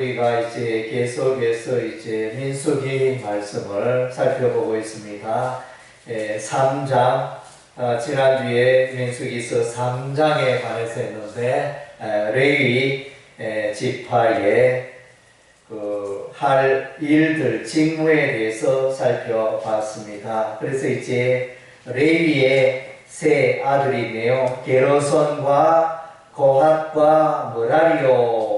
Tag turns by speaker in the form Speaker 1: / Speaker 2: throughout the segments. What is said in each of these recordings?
Speaker 1: 우리가 이제 계속해서 이제 민수기 말씀을 살펴보고 있습니다. 예, 3장 어, 지난주에 민수기서 3장에 관해서 했는데 에, 레위 에, 지파의 그 할 일들 직무에 대해서 살펴봤습니다. 그래서 이제 레위의 세 아들이 있네요. 게로선과 고핫과 머라리오.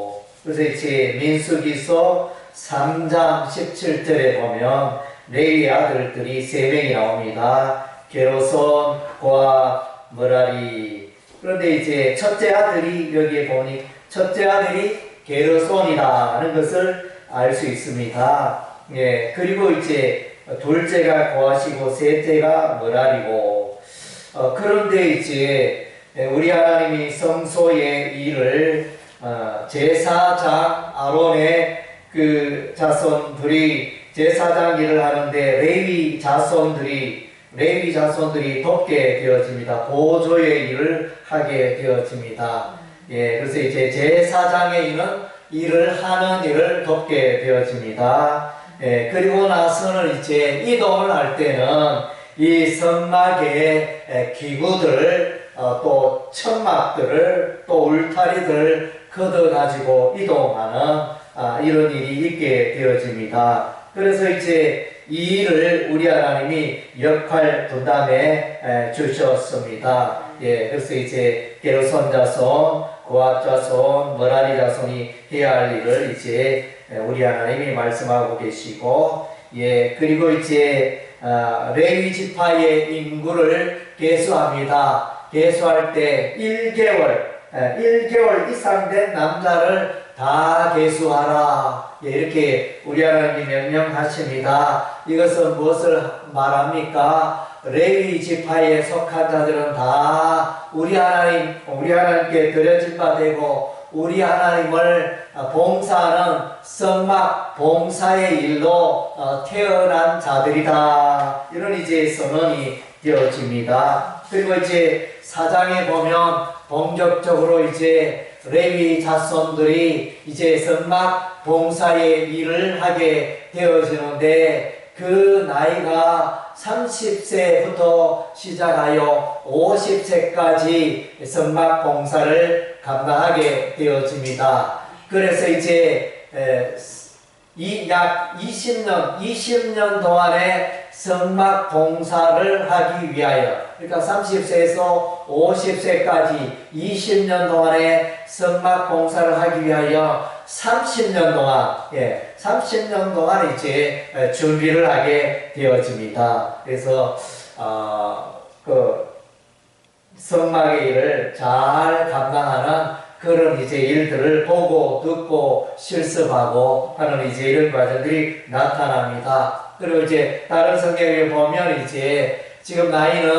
Speaker 1: 그래서 이제 민수기서 3장 17절에 보면 레위 아들들이 세 명이 나옵니다. 게로선, 고핫, 머라리. 그런데 이제 첫째 아들이 여기에 보니 첫째 아들이 게로손이라는 것을 알 수 있습니다. 예, 그리고 이제 둘째가 고하시고 셋째가 머라리고 어, 그런데 이제 우리 하나님이 성소의 일을 어, 제사장 아론의 그 자손들이 제사장 일을 하는데 레위 자손들이 레위 자손들이 돕게 되어집니다. 보조의 일을 하게 되어집니다. 예, 그래서 이제 제사장의 일은 일을 하는 일을 돕게 되어집니다. 예, 그리고 나서는 이제 이동을 할 때는 이 성막의 에, 기구들 어, 또 천막들을 또 울타리들 걷어 가지고 이동하는 아, 이런 일이 있게 되어집니다. 그래서 이제 이 일을 우리 하나님이 역할 분담해 에, 주셨습니다. 예, 그래서 이제 게르손 자손, 고압 자손, 머라리 자손이 해야 할 일을 이제 에, 우리 하나님이 말씀하고 계시고, 예, 그리고 이제 아, 레위 지파의 인구를 계수합니다. 계수할 때 1개월, 에, 1개월 이상 된 남자를 다 계수하라. 예, 이렇게 우리 하나님이 명령하십니다. 이것은 무엇을 말합니까? 레위 지파에 속한 자들은 다 우리 하나님, 우리 하나님께 드려질 바 되고 우리 하나님을 봉사하는 성막 봉사의 일로 어, 태어난 자들이다. 이런 이제 선언이 되어집니다. 그리고 이제 사장에 보면 본격적으로 이제 레위 자손들이 이제 성막 봉사의 일을 하게 되어지는데 그 나이가 30세부터 시작하여 50세까지 성막 봉사를 감당하게 되어집니다. 그래서 이제 이약 20년, 20년 동안의 성막 봉사를 하기 위하여, 그러니까 30세에서 50세까지 20년 동안의 성막 봉사를 하기 위하여 30년 동안, 예, 30년 동안 이제 준비를 하게 되어집니다. 그래서, 어, 그, 성막의 일을 잘 감당하는 그런 이제 일들을 보고 듣고 실습하고 하는 이제 이런 과정들이 나타납니다. 그리고 이제 다른 성경에 보면 이제 지금 나이는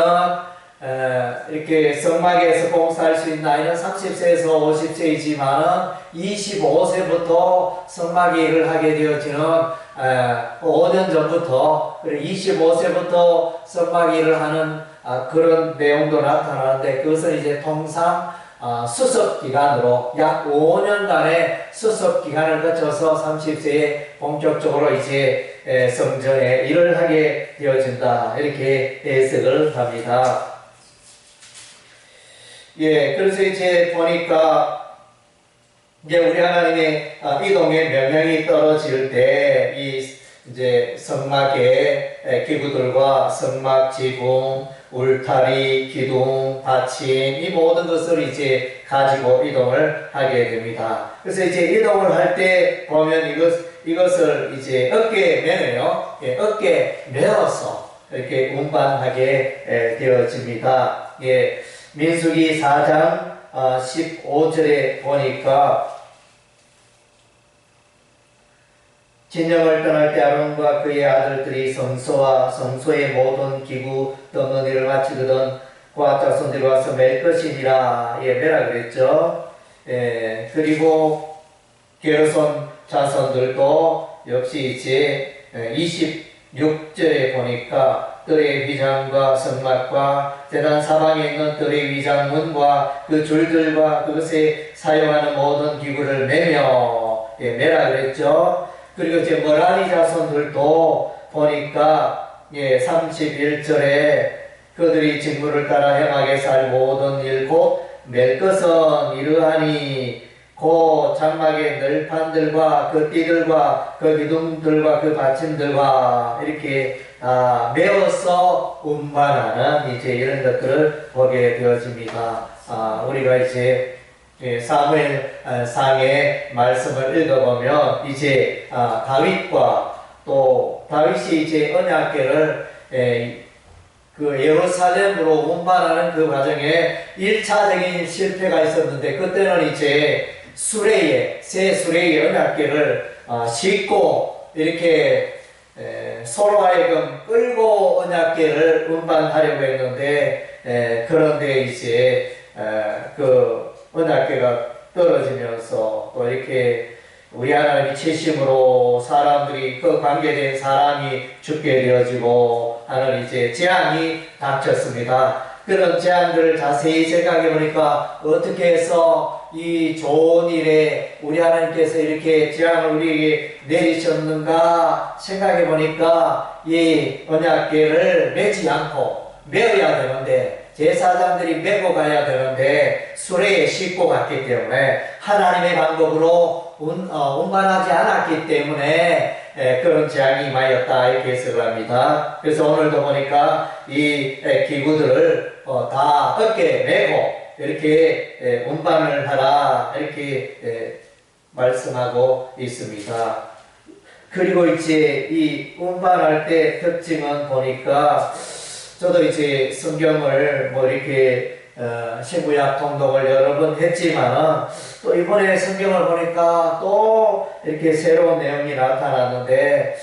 Speaker 1: 어, 이렇게 성막에서 봉사할 수 있는 나이는 30세에서 50세이지만은 25세부터 성막 일을 하게 되어지는 어, 5년 전부터 25세부터 성막 일을 하는 아, 그런 내용도 나타나는데 그것은 이제 통상 어, 수습 기간으로 약 5년간의 수습 기간을 거쳐서 30세에 본격적으로 이제 성전에 일을 하게 되어진다 이렇게 해석을 합니다. 예, 그래서 이제 보니까 이제 우리 하나님의 아, 이동의 명령이 떨어질 때 이 이제 성막의 기구들과 성막 지붕 울타리, 기둥, 받침 이 모든 것을 이제 가지고 이동을 하게 됩니다. 그래서 이제 이동을 할 때 보면 이것 이것을 이제 어깨에 매네요. 예, 어깨에 매어서 이렇게 운반하게 예, 되어집니다. 예, 민수기 4장 어, 15절에 보니까 진영을 떠날 때 아론과 그의 아들들이 성소와 성소의 모든 기구 떴는 일을 마치거든 고아 자손들이 와서 맬 것이니라 예 매라 그랬죠. 예 그리고 게르손 자손들도 역시 이제 26절에 보니까 뜰의 위장과 성막과 대단 사방에 있는 뜰의 위장문과 그 줄들과 그것에 사용하는 모든 기구를 매며 예, 매라 그랬죠. 그리고 이제 머라니 자손들도 보니까 예, 31절에 그들이 직무를 따라 행하게 살 모든 일 곧 멜 것은 이러하니 그 장막의 널판들과 그 띠들과 그 기둥들과 그 받침들과 이렇게 아, 메어서 운반하는 이제 이런 것들을 보게 되어집니다. 아, 우리가 이제 예, 사무엘 아, 상의 말씀을 읽어보면 이제 아, 다윗과 또 다윗이 이제 언약궤를 예, 그 예루살렘으로 운반하는 그 과정에 1차적인 실패가 있었는데 그때는 이제 수레에 새 수레의 언약궤를 아, 싣고 이렇게 에, 서로 하여금 끌고 언약궤를 운반하려고 했는데 에, 그런데 이제 에, 그 언약궤가 떨어지면서 또 이렇게 우리 하나님이 채심으로 사람들이 그 관계된 사람이 죽게 되어지고 하는 이제 재앙이 닥쳤습니다. 그런 재앙들을 자세히 생각해 보니까 어떻게 해서 이 좋은 일에 우리 하나님께서 이렇게 재앙을 우리에게 내리셨는가 생각해 보니까 이 언약궤를 매지 않고 메어야 되는데 제사장들이 메고 가야 되는데 수레에 싣고 갔기 때문에 하나님의 방법으로 운, 어, 운반하지 않았기 때문에 에, 그런 재앙이 임하였다 이렇게 해석을 합니다. 그래서 오늘도 보니까 이 에, 기구들을 어, 다 어깨에 메고 이렇게 에, 운반을 하라 이렇게 에, 말씀하고 있습니다. 그리고 이제 이 운반할 때 특징은 보니까 저도 이제 성경을 뭐 이렇게 어, 신구약 통독을 여러 번 했지만은 또 이번에 성경을 보니까 또 이렇게 새로운 내용이 나타났는데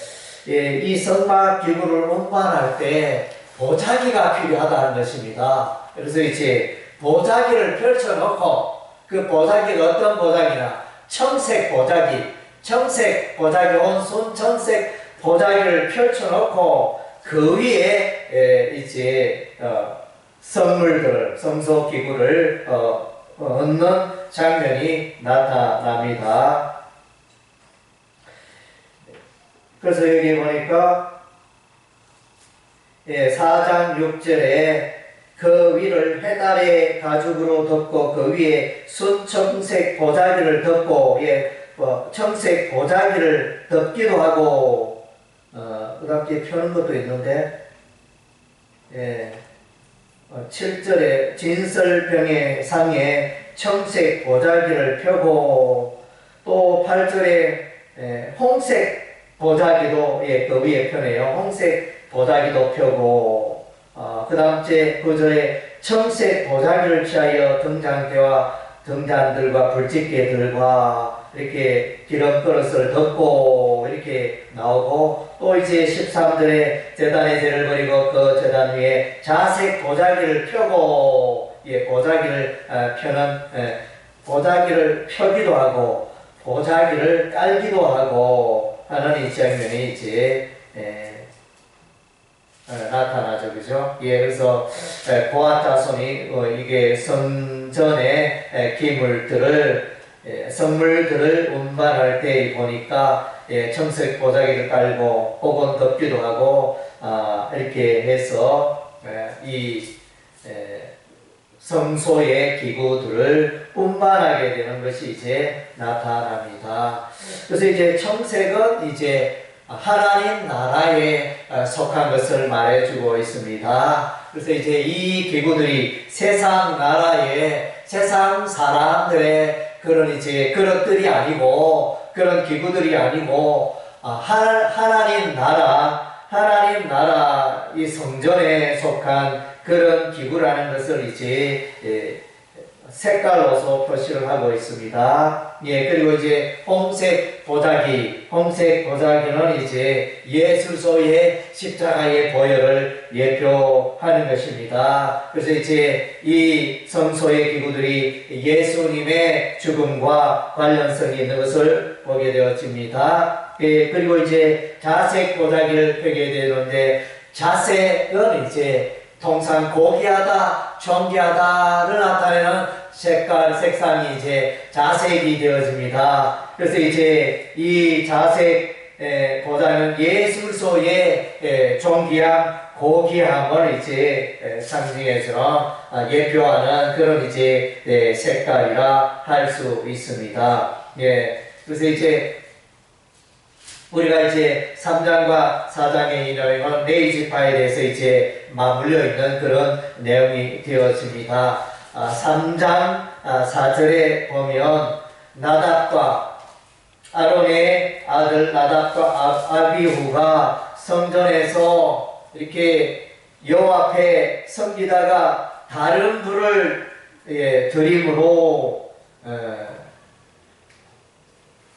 Speaker 1: 예, 이 성막 기구를 운반할 때 보자기가 필요하다는 것입니다. 그래서 이제 보자기를 펼쳐놓고 그 보자기가 어떤 보자기나 청색 보자기, 청색 보자기 온순 청색 보자기를 펼쳐놓고 그 위에 에, 이제 어, 선물들, 성소 기구를 어, 어, 얻는 장면이 나타납니다. 그래서 여기 보니까 예, 4장 6절에 그 위를 해달의 가죽으로 덮고 그 위에 순청색 보자기를 덮고 예, 어, 청색 보자기를 덮기도 하고 어, 그 뒤에 펴는 것도 있는데 예, 어, 7절에 진설병의 상에 청색 보자기를 펴고 또 8절에 예, 홍색 보자기도 예, 그 위에 펴네요. 홍색 보자기도 펴고 어, 그 다음 째 9절에 청색 보자기를 취하여 등잔대와 등잔들과 불집게들과 이렇게 기름 그릇을 덮고 이렇게 나오고 또 이제 13절에 재단의 죄를 버리고 그 재단 위에 자색 보자기를 펴고 예, 보자기를 어, 펴는 예, 보자기를 펴기도 하고 보자기를 깔기도 하고 하는 이 장면이 이제 예, 어, 나타나죠, 그죠? 예, 그래서 자손이 어, 이게 성전의 에, 기물들을 예, 선물들을 운반할 때 보니까 예, 청색 보자기를 깔고 혹은 덮기도 하고 아, 이렇게 해서 에, 이 에, 성소의 기구들을 운반하게 되는 것이 이제 나타납니다. 그래서 이제 청색은 이제 하나님 나라에 어, 속한 것을 말해주고 있습니다. 그래서 이제 이 기구들이 세상 나라의 세상 사람들의 그런 이제 그릇들이 아니고 그런 기구들이 아니고 아, 하, 하나님 나라 하나님 나라 이 성전에 속한 그런 기구라는 것을 이제 예, 색깔로서 표시를 하고 있습니다. 예, 그리고 이제 홍색 보자기, 홍색 보자기는 이제 예수소의 십자가의 보혈을 예표하는 것입니다. 그래서 이제 이 성소의 기구들이 예수님의 죽음과 관련성이 있는 것을 보게 되어집니다. 예, 그리고 이제 자색 보자기를 펴게 되는데 자색은 이제 통상 고귀하다, 존귀하다를 나타내는 색깔, 색상이 이제 자색이 되어집니다. 그래서 이제 이 자색 에, 보다는 예술소의 에, 존귀함, 고귀함을 이제 에, 상징해서 아, 예표하는 그런 이제 에, 색깔이라 할 수 있습니다. 예, 그래서 이제 우리가 이제 3장과 4장의 내용은 레이지파에 대해서 이제 맞물려 있는 그런 내용이 되어집니다. 아, 3장 아, 4절에 보면 나답과 아론의 아들 나답과 아- 아비후가 성전에서 이렇게 여호와 앞에 섬기다가 다른 불을 예, 드림으로 어,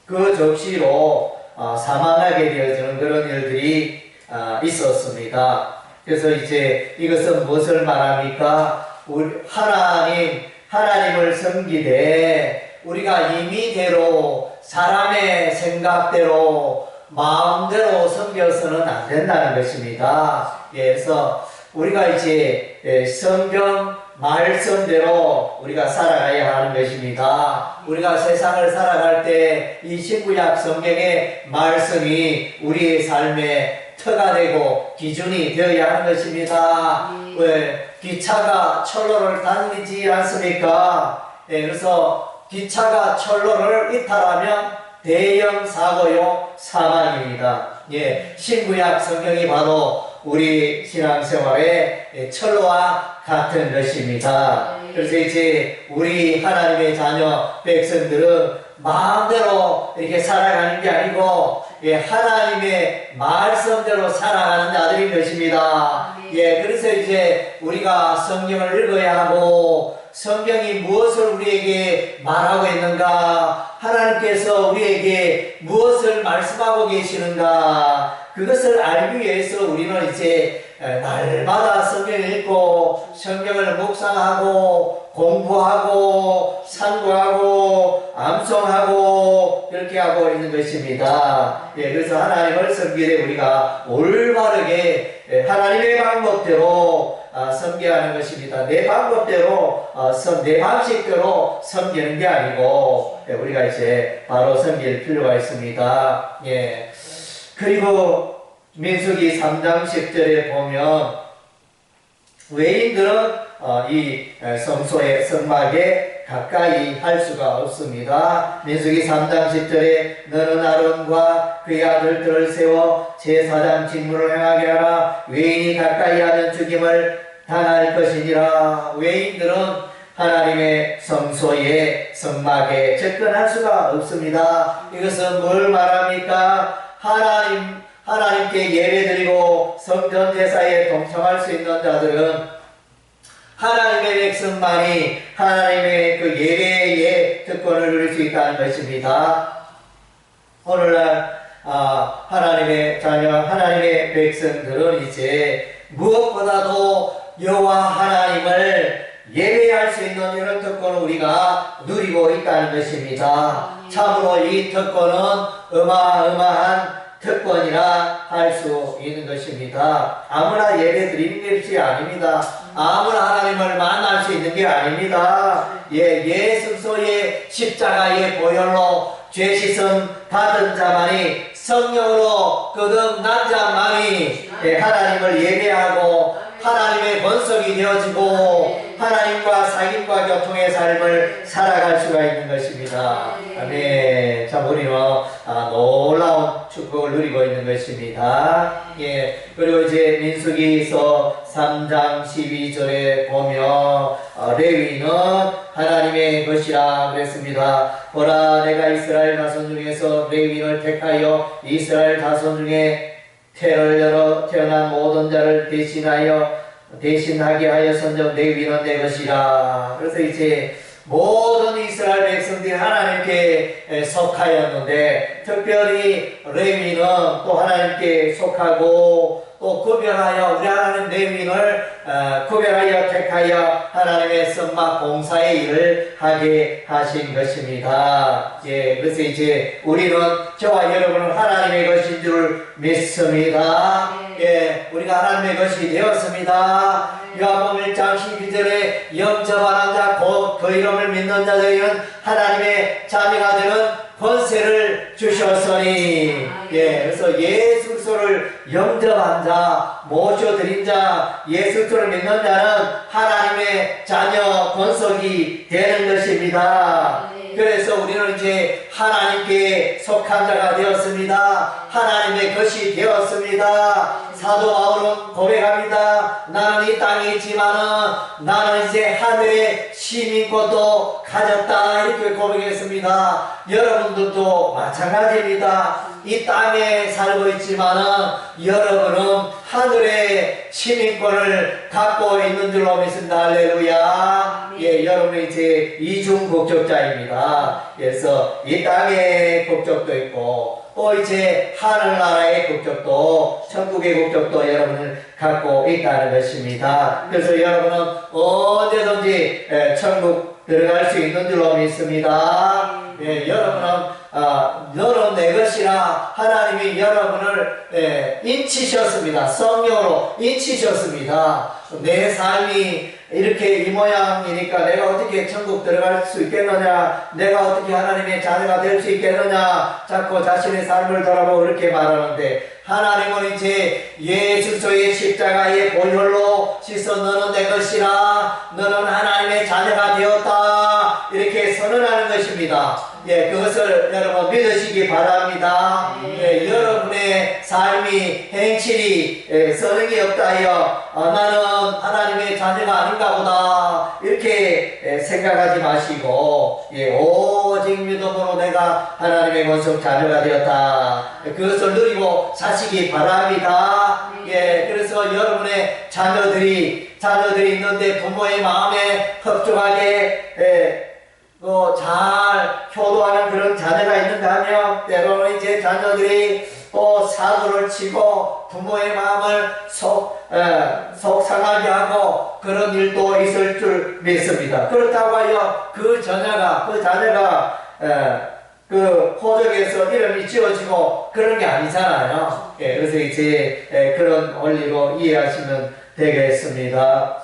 Speaker 1: 그 접시로 어, 사망하게 되어지는 그런 일들이 아, 있었습니다. 그래서 이제 이것은 무엇을 말합니까? 우리 하나님 하나님을 섬기되 우리가 임의대로 사람의 생각대로 마음대로 섬겨서는 안 된다는 것입니다. 예, 그래서 우리가 이제 예, 성경 말씀대로 우리가 살아가야 하는 것입니다. 우리가 세상을 살아갈 때 이 신구약 성경의 말씀이 우리의 삶의 터가 되고 기준이 되어야 하는 것입니다. 왜 기차가 철로를 달리지 않습니까? 예, 그래서 기차가 철로를 이탈하면 대형 사고요 사망입니다. 예, 신구약 성경이 바로 우리 신앙생활의 예, 철로와 같은 것입니다. 그래서 이제 우리 하나님의 자녀 백성들은 마음대로 이렇게 살아가는 게 아니고 예, 하나님의 말씀대로 살아가는 자들인 것입니다. 예, 그래서 이제 우리가 성경을 읽어야 하고 성경이 무엇을 우리에게 말하고 있는가, 하나님께서 우리에게 무엇을 말씀하고 계시는가, 그것을 알기 위해서 우리는 이제 날마다 성경을 읽고 성경을 묵상하고 공부하고 상고하고 암송하고 그렇게 하고 있는 것입니다. 예, 그래서 하나님을 섬기되 우리가 올바르게 예, 하나님의 방법대로 아, 섬겨야 하는 것입니다. 내 방법대로, 어, 섬- 내 방식대로 섬기는 게 아니고, 예, 우리가 이제 바로 섬길 필요가 있습니다. 예. 그리고 민수기 3장 10절에 보면, 외인들은 어, 이 에, 성소의 성막에 가까이 할 수가 없습니다. 민수기 3장 10절에 너는 아론과 그의 아들들을 세워 제사장 직무를 행하게 하라 외인이 가까이 하면 죽임을 당할 것이니라 외인들은 하나님의 성소의 성막에 접근할 수가 없습니다. 이것은 뭘 말합니까? 하나님 하나님께 예배드리고 성전 제사에 동참할 수 있는 자들은 하나님의 백성만이 하나님의 그 예배의 특권을 누릴 수 있다는 것입니다. 오늘날 아, 하나님의 자녀, 하나님의 백성들은 이제 무엇보다도 여호와 하나님을 예배할 수 있는 이런 특권을 우리가 누리고 있다는 것입니다. 참으로 이 특권은 어마어마한 특권이라 할 수 있는 것입니다. 아무나 예배 드리는 것이 아닙니다. 아무나 하나님을 만날 수 있는 게 아닙니다. 예, 예수소의 십자가의 보혈로 죄 씻음 받은 자만이 성령으로 거듭난 자만이 예, 하나님을 예배하고 하나님의 번석이 되어지고 하나님과 사귐과 교통의 삶을 살아갈 수가 있는 것입니다. 아멘. 참 우리는 아, 놀라운 축복을 누리고 있는 것입니다. 예. 그리고 이제 민수기서 3장 12절에 보면 어, 레위는 하나님의 것이라 그랬습니다. 보라 내가 이스라엘 자손 중에서 레위인을 택하여 이스라엘 자손 중에 태를 열어 태어난 모든 자를 대신하여 대신하게 하여 선정 레위는 내 것이라. 그래서 이제 모든 이스라엘 백성들이 하나님께 에, 속하였는데 특별히 레위는 또 하나님께 속하고 또 구별하여 우리 하나님 레위인을 어, 구별하여 택하여 하나님의 선막 봉사의 일을 하게 하신 것입니다. 예, 그래서 이제 우리는 저와 여러분은 하나님의 것인 줄 믿습니다. 예, 우리가 하나님의 것이 되었습니다. 요한복음 1장 12절에 영접하는 자, 곧 그 이름을 믿는 자들에게는 하나님의 자녀가 되는 권세를 주셨으니 예, 그래서 예수 그리스도를 영접한 자, 모셔드린 자, 예수 그리스도를 믿는 자는 하나님의 자녀 권속이 되는 것입니다. 그래서 우리는 이제 하나님께 속한 자가 되었습니다. 하나님의 것이 되었습니다. 사도 바울은 고백합니다. 나는 이 땅에 있지만은 나는 이제 하늘의 시민권도 가졌다 이렇게 고백했습니다. 여러분들도 마찬가지입니다. 이 땅에 살고 있지만은 여러분은 하늘의 시민권을 갖고 있는 줄로 믿습니다. 할렐루야. 예, 여러분은 이제 이중 국적자입니다. 그래서 이 땅의 국적도 있고 또 이제 하늘나라의 국적도 천국의 국적도 여러분을 갖고 있다는 것입니다. 그래서 여러분은 언제든지 에, 천국 들어갈 수 있는 줄로 믿습니다. 예, 여러분은 아, 너는 내 것이라 하나님이 여러분을 예, 인치셨습니다. 성령으로 인치셨습니다. 내 삶이 이렇게 이 모양이니까 내가 어떻게 천국 들어갈 수 있겠느냐, 내가 어떻게 하나님의 자녀가 될 수 있겠느냐, 자꾸 자신의 삶을 돌아보고 그렇게 말하는데, 하나님은 이제 예수소의 십자가의 보혈로 씻어 너는 내 것이라, 너는 하나님의 자녀가 되었다, 이렇게 선언하는 것입니다. 예, 그것을 여러분 믿으시기 바랍니다. 예, 여러분의 삶이 행실이 예, 선행이 없다 하여 어, 나는 하나님의 자녀가 아닌가 보다 이렇게 예, 생각하지 마시고 예, 오직 믿음으로 내가 하나님의 권속 자녀가 되었다. 그것을 누리고 사시기 바랍니다. 예, 그래서 여러분의 자녀들이 자녀들이 있는데 부모의 마음에 협조하게 예, 또잘 효도하는 그런 자녀가 있는가 하면 때로는 이제 자녀들이 또 사고를 치고 부모의 마음을 속, 에, 속상하게 하고 그런 일도 있을 줄 믿습니다. 그렇다고 하여 그 자녀가, 그 자녀가 에, 그 호적에서 이름이 지어지고 그런 게 아니잖아요. 예, 그래서 이제 에, 그런 원리로 이해하시면 되겠습니다.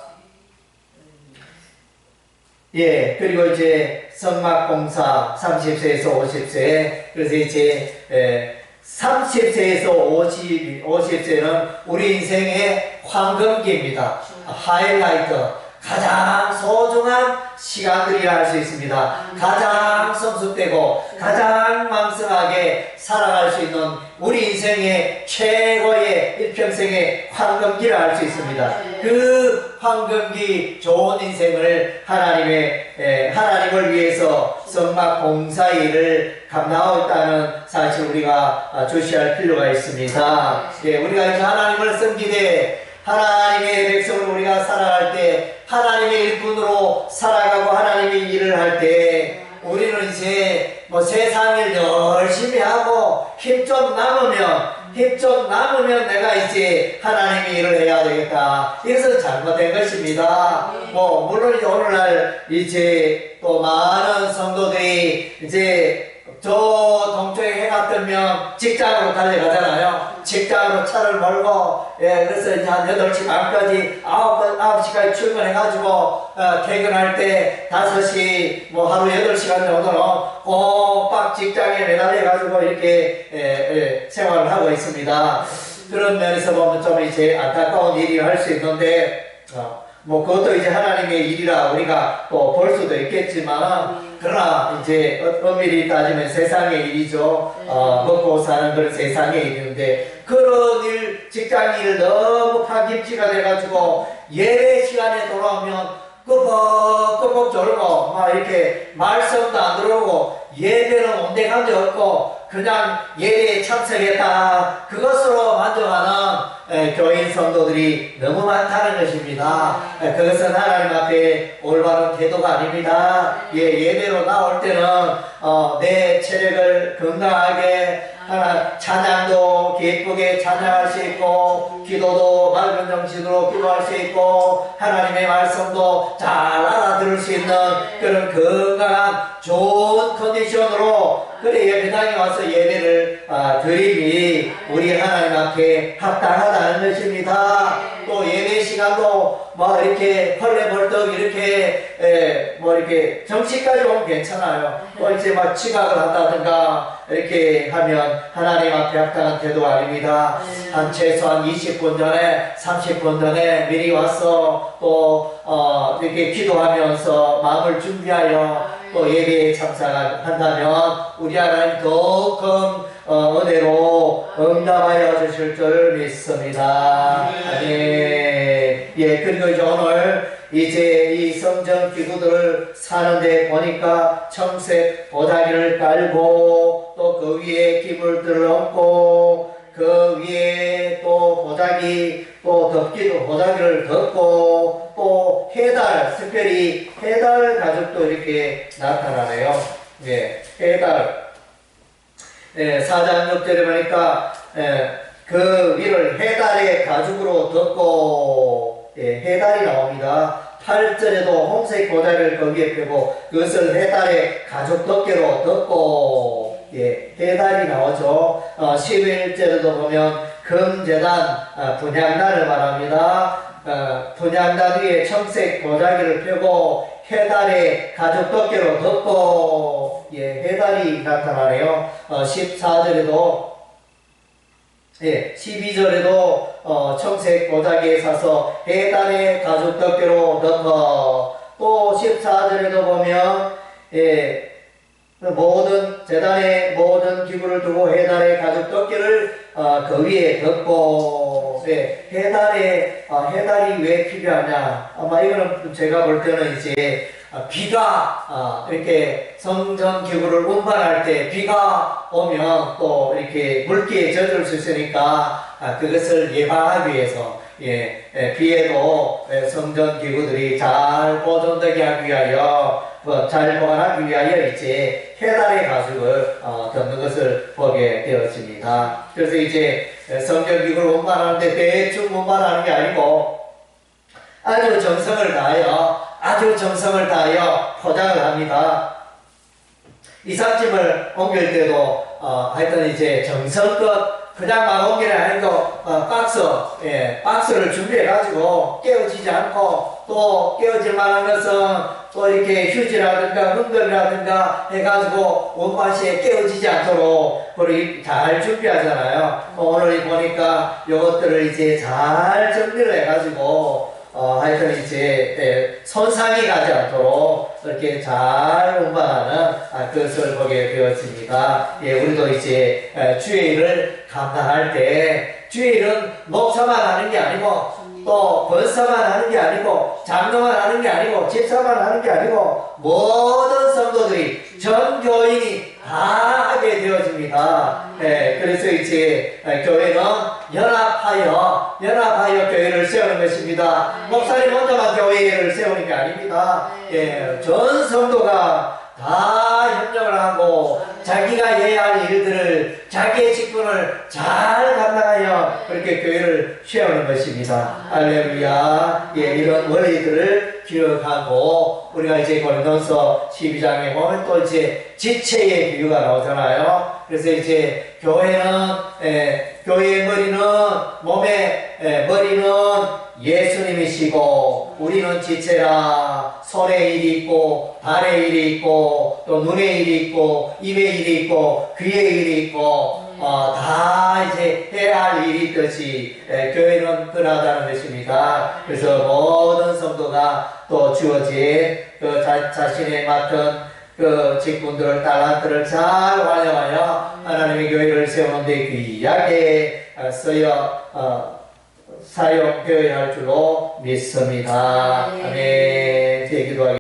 Speaker 1: 예, 그리고 이제 성막공사 30세에서 50세, 그래서 이제 에, 30세에서 50, 50세는 우리 인생의 황금기입니다. 하이라이트. 가장 소중한 시간들이라 할 수 있습니다. 가장 성숙되고 가장 왕성하게 살아갈 수 있는 우리 인생의 최고의 일평생의 황금기라 할 수 있습니다. 그 황금기 좋은 인생을 하나님의 에, 하나님을 위해서 성막 공사 일을 감당하고 있다는 사실 우리가 아, 주시할 필요가 있습니다. 예, 우리가 이제 하나님을 섬기되 하나님의 백성으로 우리가 살아갈 때 하나님의 일꾼으로 살아가고 하나님의 일을 할 때 우리는 이제 뭐 세상을 열심히 하고 힘 좀 남으면 힘 좀 남으면 내가 이제 하나님의 일을 해야 되겠다. 이것은 잘못된 것입니다. 뭐 물론 오늘날 이제 또 많은 성도들이 이제 저 동쪽에 해가 뜨면 직장으로 달려가잖아요. 직장으로 차를 몰고, 예, 그래서 이제 한 8시 반까지, 9, 9시까지 출근해가지고, 어, 퇴근할 때 5시, 뭐 하루 8시간 정도는 꼭박 직장에 매달려가지고 이렇게, 예, 예, 생활을 하고 있습니다. 그런 면에서 보면 좀 이제 안타까운 일이 할 수 있는데, 어, 뭐 그것도 이제 하나님의 일이라 우리가 또 볼 수도 있겠지만 그러나 이제 어- 엄밀히 따지면 세상의 일이죠. 어, 먹고 사는 그런 세상의 일인데 그런 일 직장 일을 너무 파김치가 돼가지고 예배 시간에 돌아오면 끄벅끄벅 졸고 막 이렇게 말씀도 안 들어오고 예배는 온데간데 없고 그냥 예배에 참석했다 그것으로 만족하는 에, 교인 성도들이 너무 많다는 것입니다. 에, 그것은 하나님 앞에 올바른 태도가 아닙니다. 예, 예배로 나올 때는 어, 내 체력을 건강하게 하나 찬양도 기쁘게 찬양할 수 있고 기도도 맑은 정신으로 기도할 수 있고 하나님의 말씀도 잘 알아들을 수 있는 그런 건강한 좋은 그래 예배당에 와서 예배를 아, 드림이 우리 하나님 하나님한테 합당하다는 것입니다. 또 예배 시간도 뭐 이렇게 헐레벌떡 이렇게 에, 뭐 이렇게 정치까지 오면 괜찮아요. 또 이제 막 지각을 한다든가 이렇게 하면 하나님 앞에 합당한 태도 아닙니다. 한 최소한 20분 전에 30분 전에 미리 와서 또 어, 이렇게 기도하면서 마음을 준비하여 또 예배에 참석한다면 우리 하나님 더큰 어, 은혜로 응답하여 주실 줄 믿습니다. 아멘. 예, 그리고 이제 오늘 이제 이 성전 기구들을 사는데 보니까 청색 보자기를 깔고 또 그 위에 기물들을 얹고 그 위에 또 보자기 또 덮기도 보자기를 덮고 또 해달 특별히 해달 가죽도 이렇게 나타나네요. 예, 해달 예, 사장 6절에 보니까 예, 그 위를 해달의 가죽으로 덮고 예, 해달이 나옵니다. 8절에도 홍색 보자를 거기에 펴고 그것을 해달의 가죽 덮개로 덮고 예, 해달이 나오죠. 어, 11절에도 보면 금재단 어, 분향단을 말합니다. 어, 분향단 위에 청색 보자기를 펴고 해달의 가죽 덮개로 덮고 예, 해달이 나타나네요. 어, 14절에도 예, 12절에도 어, 청색 보자기에 사서 해달의 가죽 덮개로 덮어 또 14절에도 보면 예, 모든 재단의 모든 기구를 두고 해달의 가죽 덮개를 어, 그 위에 덮고 네, 해달의 어, 해달이 왜 필요하냐. 아마 이거는 제가 볼 때는 이제 어, 비가 어, 이렇게 성전 기구를 운반할 때 비가 오면 또 이렇게 물기에 젖을 수 있으니까 아, 그것을 예방하기 위해서 예, 예, 비에도 예, 성전 기구들이 잘 보존되게 하기 위하여 어, 잘 보관하기 위하여 이제 해달의 가죽을 어, 덮는 것을 보게 되었습니다. 그래서 이제 예, 성전 기구를 운반하는데 대충 운반하는 게 아니고 아주 정성을 다하여 아주 정성을 다하여 포장을 합니다. 이삿짐을 옮길 때도 어, 하여튼 이제 정성껏 그냥 막 옮기는 아니고 어, 박스, 예, 박스를 준비해 가지고 깨어지지 않고 또 깨어질 만한 것은 또 이렇게 휴지라든가 흥금이라든가 해가지고 원바시에 깨어지지 않도록 그걸 잘 준비하잖아요. 어, 오늘 보니까 이것들을 이제 잘 정리를 해가지고 어, 하여튼 이제 예, 손상이 가지 않도록 이렇게 잘 운반하는 아, 그것을 보게 되었습니다. 예, 우리도 이제 에, 주의 일을 감당할 때 주의 일은 목사만 하는 게 아니고 또 권사만 하는 게 아니고 장로만 하는 게 아니고 집사만 하는 게 아니고 모든 성도들이 전 교인이 다 하게 되어집니다. 예, 그래서 이제 에, 교회는 연합하여 연합하여 교회를 세우는 것입니다. 목사님 혼자만 교회를 세우는 게 아닙니다. 예, 전 성도가 다 협력을 하고 자기가 해야 할 일들을 자기의 직분을 잘 감당하여 그렇게 교회를 세우는 것입니다. 할렐루야. 예, 이런 원리들을 기억하고 우리가 이제 고린도서 12장에 보면 또 이제 지체의 비유가 나오잖아요. 그래서 이제 교회는 에, 교회의 머리는 몸의 에, 머리는 예수님이시고 우리는 지체라 손에 일이 있고 발에 일이 있고 또 눈에 일이 있고 입에 일이 있고 귀에 일이 있고 어, 다 이제 해야 할 일이 있듯이 에, 교회는 그러하다는 것입니다. 그래서 모든 성도가 또 주어진 그 자, 자신의 맡은 그 직분들을 달란트를 잘 활용하여 하나님의 교회를 세우는 데 귀하게 어, 쓰여 어, 사용되어야 할 줄로 믿습니다. 아멘. 기도하겠습니다.